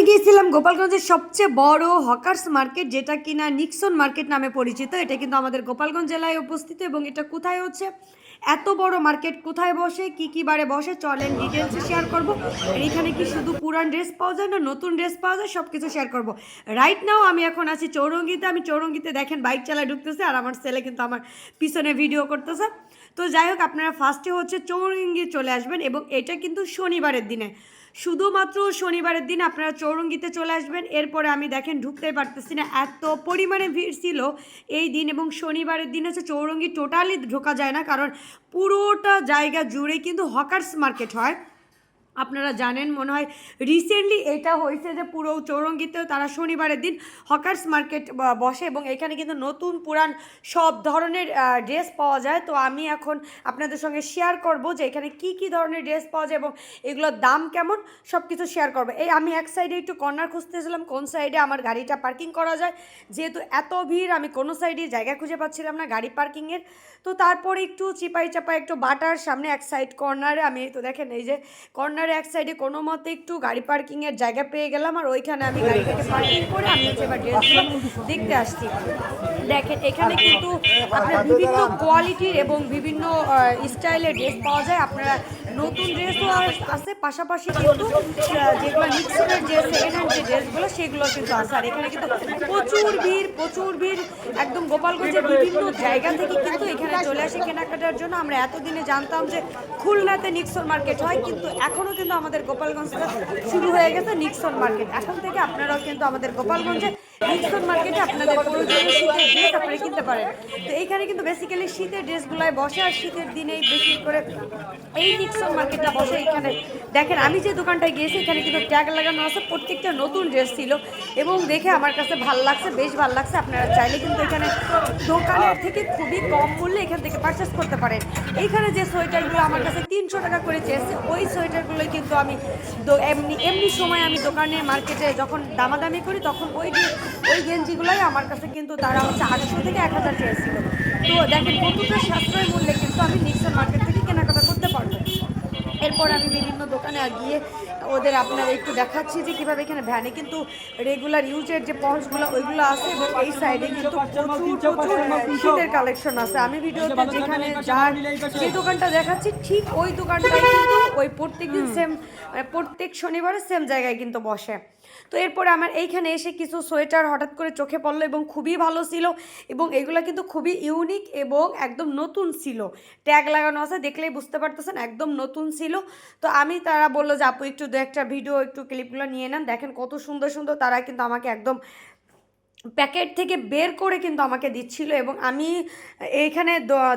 আজকে গিয়েছিলাম গোপালগঞ্জের সবচেয়ে বড় হকার্স মার্কেট, যেটা কিনা নিক্সন মার্কেট নামে পরিচিত। এটা কিন্তু আমাদের গোপালগঞ্জ জেলায় উপস্থিত এবং এটা কোথায় হচ্ছে? এত বড় মার্কেট কোথায় বসে, কি কি বারে বসে, চলেন ডিটেলসে শেয়ার করব। আর এখানে কি শুধু পুরান ড্রেস পাওয়া যায় না, নতুন ড্রেস পাওয়া যায় সব কিছু শেয়ার করব। রাইট নাও আমি এখন আছি চৌরঙ্গিতে। আমি চৌরঙ্গিতে দেখেন বাইক চালায় ঢুকতেছে আর আমার ছেলে কিন্তু আমার পিছনে ভিডিও করতেছে। তো যাই হোক, আপনারা ফার্স্টে হচ্ছে চৌরঙ্গি চলে আসবেন এবং এটা কিন্তু শনিবারের দিনে। শুধুমাত্র শনিবারের দিন আপনারা চৌরঙ্গিতে চলে আসবেন। এরপরে আমি দেখেন ঢুকতেই পারতেছি না, এত পরিমাণে ভিড় ছিল এই দিন এবং শনিবারের দিন হচ্ছে চৌরঙ্গি টোটালি ঢোকা যায় না, কারণ পুরোটা জায়গা জুড়ে কিন্তু হকার্স মার্কেট হয়। আপনারা জানেন, মনে হয় রিসেন্টলি এটা হয়েছে যে পুরো চৌরঙ্গিতেও তারা শনিবারের দিন হকার্স মার্কেট বসে এবং এখানে কিন্তু নতুন পুরান সব ধরনের ড্রেস পাওয়া যায়। তো আমি এখন আপনাদের সঙ্গে শেয়ার করব যে এখানে কি কি ধরনের ড্রেস পাওয়া যায় এবং এগুলোর দাম কেমন সব কিছু শেয়ার করব। এই আমি এক সাইডে একটু কর্নার খুঁজতেছিলাম, কোন সাইডে আমার গাড়িটা পার্কিং করা যায়। যেহেতু এত ভিড়, আমি কোনো সাইডে জায়গা খুঁজে পাচ্ছিলাম না গাড়ি পার্কিংয়ের তো তারপরে একটু চিপাই চাপাই, একটু বাটার সামনে এক সাইড কর্নারে আমি, তো দেখেন এই যে কর্নারে এক সাইডে কোনো মতে একটু গাড়ি পার্কিংয়ের জায়গা পেয়ে গেলাম আর ওইখানে আমি গাড়িটাকে পার্কিং করে আমি হচ্ছে ড্রেসগুলো দেখতে আসছি। দেখেন, এখানে কিন্তু আপনার বিভিন্ন কোয়ালিটির এবং বিভিন্ন স্টাইলের ড্রেস পাওয়া যায়। আপনারা নতুন ড্রেসও আছে পাশাপাশি কিন্তু যেগুলো নিক্সনের যে সেকেন্ড হ্যান্ড যে ড্রেসগুলো সেগুলো কিন্তু আছে আর এখানে কিন্তু প্রচুর ভিড় প্রচুর ভিড়। একদম গোপালগঞ্জের বিভিন্ন জায়গা থেকে কিন্তু এখানে চলে আসে কেনাকাটার জন্য। আমরা এতদিনে জানতাম যে খুলনাতে নিক্সন মার্কেট হয়, কিন্তু এখনও কিন্তু আমাদের গোপালগঞ্জটা শুরু হয়ে গেছে নিক্সন মার্কেট এখন থেকে আপনারাও কিন্তু আমাদের গোপালগঞ্জে নিক্সন মার্কেটে আপনাদের প্রয়োজনীয় শীতের ড্রেস আপনারা কিনতে পারেন। তো এইখানে কিন্তু বেসিক্যালি শীতের ড্রেসগুলোয় বসে আর শীতের দিনেই বেশি করে এই নিক্সন মার্কেটটা বসে এখানে। দেখেন, আমি যে দোকানটায় গিয়েছি, এখানে কিন্তু ট্যাগ লাগানো আছে, প্রত্যেকটা নতুন ড্রেস ছিল। এবং দেখে আমার কাছে ভালো লাগছে, বেশ ভালো লাগছে। আপনারা চাইলে কিন্তু এখানে দোকানের থেকে খুবই কম মূল্যে এখান থেকে পারচেস করতে পারেন। এইখানে যে সোয়েটারগুলো আমার কাছে তিনশো টাকা করে চেয়েছে, ওই সোয়েটারগুলোই কিন্তু আমি এমনি এমনি সময় আমি দোকানে মার্কেটে যখন দামাদামি করি, তখন ওই ওই গেঞ্জিগুলোই আমার কাছে কিন্তু তারা হচ্ছে আটশো থেকে এক হাজার চেয়েছিল। তো দেখেন, কতটা সাশ্রয় মূল্যে কিন্তু আমি নিক্সন মার্কেট থেকে কেনাকাটা করতে পারব। এরপর আমি বিভিন্ন দোকানে গিয়ে ওদের আপনারা একটু দেখাচ্ছি যে কীভাবে এখানে ভ্যানে কিন্তু রেগুলার ইউজের যে পঞ্চগুলো ওইগুলো আছে এবং এই সাইডে কিন্তু প্রচুর প্রচুর শীতের কালেকশন আছে। আমি ভিডিওতে যেখানে যার যে দোকানটা দেখাচ্ছি, ঠিক ওই দোকানটাই কিন্তু ওই প্রত্যেকদিন সেম মানে প্রত্যেক শনিবারে সেম জায়গায় কিন্তু বসে। তো এরপরে আমার এইখানে এসে কিছু সোয়েটার হঠাৎ করে চোখে পড়ল এবং খুবই ভালো ছিল এবং এগুলো কিন্তু খুবই ইউনিক এবং একদম নতুন ছিল। ট্যাগ লাগানো আছে দেখলেই বুঝতে পারতেছেন একদম নতুন ছিল। তো আমি তারা বলল যে আপু একটু দু একটা ভিডিও একটু ক্লিপগুলো নিয়ে নেন। দেখেন কত সুন্দর সুন্দর তারা কিন্তু আমাকে একদম প্যাকেট থেকে বের করে কিন্তু আমাকে দিচ্ছিল এবং আমি এইখানে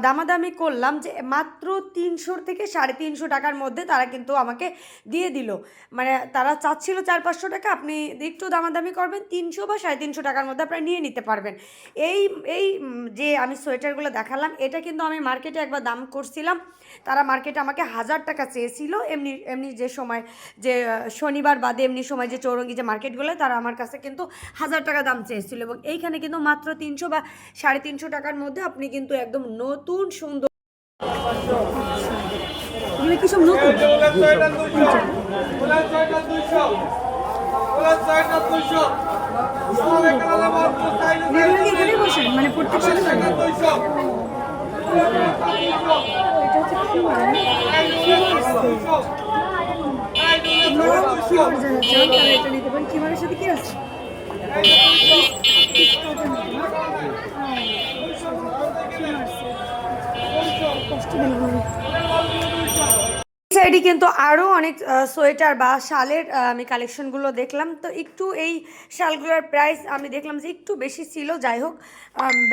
দামাদামি করলাম যে মাত্র তিনশোর থেকে সাড়ে তিনশো টাকার মধ্যে তারা কিন্তু আমাকে দিয়ে দিল। মানে তারা চাচ্ছিল চার পাঁচশো টাকা, আপনি একটু দামাদামি করবেন, তিনশো বা সাড়ে তিনশো টাকার মধ্যে আপনারা নিয়ে নিতে পারবেন। এই এই যে আমি সোয়েটারগুলো দেখালাম, এটা কিন্তু আমি মার্কেটে একবার দাম করছিলাম। তারা মার্কেটে আমাকে হাজার টাকা চেয়েছিল। এমনি এমনি যে সময়, যে, শনিবার বাদে এমনি সময় যে চৌরঙ্গি যে মার্কেটগুলো, তারা আমার কাছে কিন্তু হাজার টাকা দাম চেয়েছিল। এবং এইখানে কিন্তু মাত্র তিনশো বা সাড়ে তিনশো টাকার মধ্যে আপনি কিন্তু একদম নতুন সুন্দর কি মানে সাথে কি আছে? কষ্ট সাইডে কিন্তু আরও অনেক সোয়েটার বা শালের আমি কালেকশনগুলো দেখলাম। তো একটু এই শালগুলোর প্রাইস আমি দেখলাম যে একটু বেশি ছিল, যাই হোক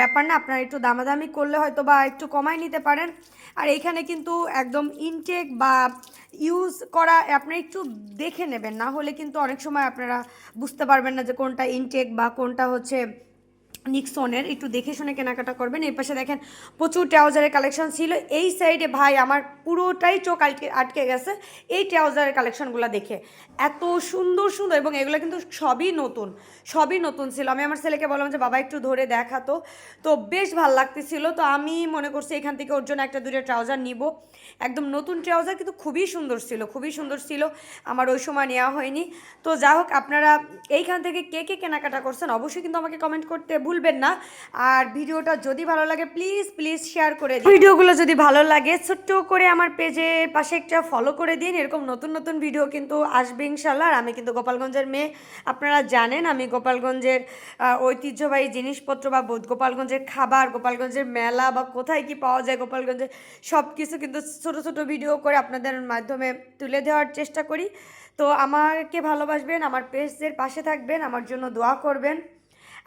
ব্যাপার না, আপনারা একটু দামাদামি করলে হয়তো বা একটু কমাই নিতে পারেন। আর এইখানে কিন্তু একদম ইনটেক বা ইউজ করা আপনি একটু দেখে নেবেন, না হলে কিন্তু অনেক সময় আপনারা বুঝতে পারবেন না যে কোনটা ইনটেক বা কোনটা হচ্ছে নিক্সনের, একটু দেখে শুনে কেনাকাটা করবেন। এর পাশে দেখেন, প্রচুর ট্রাউজারের কালেকশন ছিল। এই সাইডে ভাই আমার পুরোটাই চোখ আটকে আটকে গেছে এই ট্রাউজারের কালেকশনগুলো দেখে। এত সুন্দর সুন্দর এবং এগুলো কিন্তু সবই নতুন সবই নতুন ছিল। আমি আমার ছেলেকে বললাম যে, বাবা, একটু ধরে দেখাতো তো। বেশ ভালো লাগতেছিল। তো আমি মনে করছি এখান থেকে ওর জন্য একটা দুটো ট্রাউজার নিব। একদম নতুন ট্রাউজার কিন্তু খুবই সুন্দর ছিল, খুবই সুন্দর ছিল। আমার ওই সময় নেওয়া হয়নি। তো যা হোক, আপনারা এইখান থেকে কে কে কেনাকাটা করছেন অবশ্যই কিন্তু আমাকে কমেন্ট করতে ভুলবেন না। আর ভিডিওটা যদি ভালো লাগে প্লিজ প্লিজ শেয়ার করে দিন। ভিডিওগুলো যদি ভালো লাগে, ছোট্ট করে আমার পেজের পাশে একটা ফলো করে দিন। এরকম নতুন নতুন ভিডিও কিন্তু আসবে ইনশাল্লাহ আর আমি কিন্তু গোপালগঞ্জের মেয়ে। আপনারা জানেন, আমি গোপালগঞ্জের ঐতিহ্যবাহী জিনিসপত্র বা গোপালগঞ্জের খাবার, গোপালগঞ্জের মেলা বা কোথায় কি পাওয়া যায় গোপালগঞ্জের সব কিছু কিন্তু ছোট, ছোটো ভিডিও করে আপনাদের মাধ্যমে তুলে দেওয়ার চেষ্টা করি। তো আমাকে ভালোবাসবেন, আমার পেজদের পাশে থাকবেন, আমার জন্য দোয়া করবেন।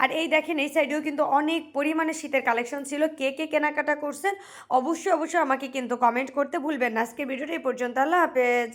আর এই দেখেন, এই সাইডেও কিন্তু অনেক পরিমাণে শীতের কালেকশন ছিল। কে কে কেনাকাটা করছেন, অবশ্যই অবশ্যই আমাকে কিন্তু কমেন্ট করতে ভুলবেন না। আজকে ভিডিওটা এই পর্যন্ত। আল্লাহ হাফেজ।